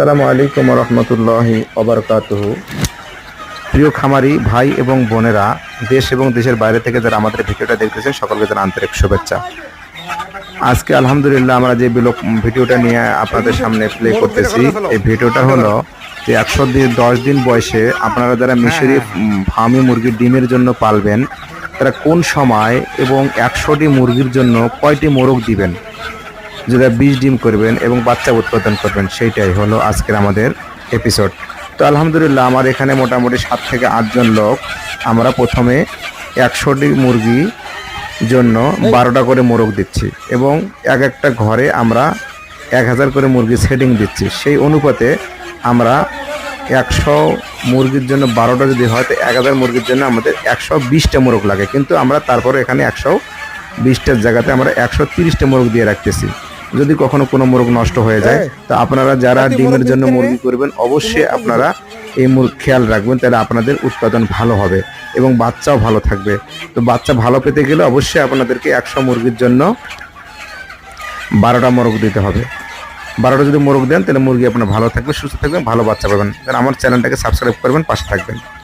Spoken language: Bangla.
আসসালামু আলাইকুম রহমতুল্লাহি অবরকাতুহু প্রিয় খামারি ভাই এবং বোনেরা দেশ এবং দেশের বাইরে থেকে যারা আমাদের ভিডিওটা দেখতেছেন সকলকে যারা আন্তরিক শুভেচ্ছা। আজকে আলহামদুলিল্লাহ আমরা যে বিলোক ভিডিওটা নিয়ে আপনাদের সামনে প্লে করতেছি এই ভিডিওটা হলো যে একশো দিন দশ দিন বয়সে আপনারা যারা মিশরি ফার্মি মুরগির ডিমের জন্য পালবেন তারা কোন সময় এবং একশোটি মুরগির জন্য কয়টি মোরগ দিবেন? যেটা বীজ ডিম করবেন এবং বাচ্চা উৎপাদন করবেন, সেইটাই হলো আজকের আমাদের এপিসোড তো আলহামদুলিল্লাহ, আমার এখানে মোটামুটি সাত থেকে আটজন লোক। আমরা প্রথমে একশোটি মুরগি জন্য বারোটা করে মোরগ দিচ্ছি এবং এক একটা ঘরে আমরা এক হাজার করে মুরগি সেটিং দিচ্ছি। সেই অনুপাতে আমরা একশো মুরগির জন্য বারোটা যদি হয়, তো এক হাজার মুরগির জন্য আমাদের একশো বিশটা মোরগ লাগে। কিন্তু আমরা তারপরে এখানে একশো বিশটার জায়গাতে আমরা একশো তিরিশটা মোরগ দিয়ে রাখতেছি। যদি কখনো কোনো মোরগ নষ্ট হয়ে যায় তো আপনারা যারা ডিমের জন্য মুরগি করবেন অবশ্যই আপনারা এই মুরগ খেয়াল রাখবেন তাহলে আপনাদের উৎপাদন ভালো হবে এবং বাচ্চাও ভালো থাকবে। তো বাচ্চা ভালো পেতে গেলে অবশ্যই আপনাদেরকে একশো মুরগির জন্য বারোটা মোরগ দিতে হবে। বারোটা যদি মোরগ দেন তাহলে মুরগি আপনার ভালো থাকবে সুস্থ থাকবেন ভালো বাচ্চা পাবেন। আমার চ্যানেলটাকে সাবস্ক্রাইব করবেন পাশে থাকবেন।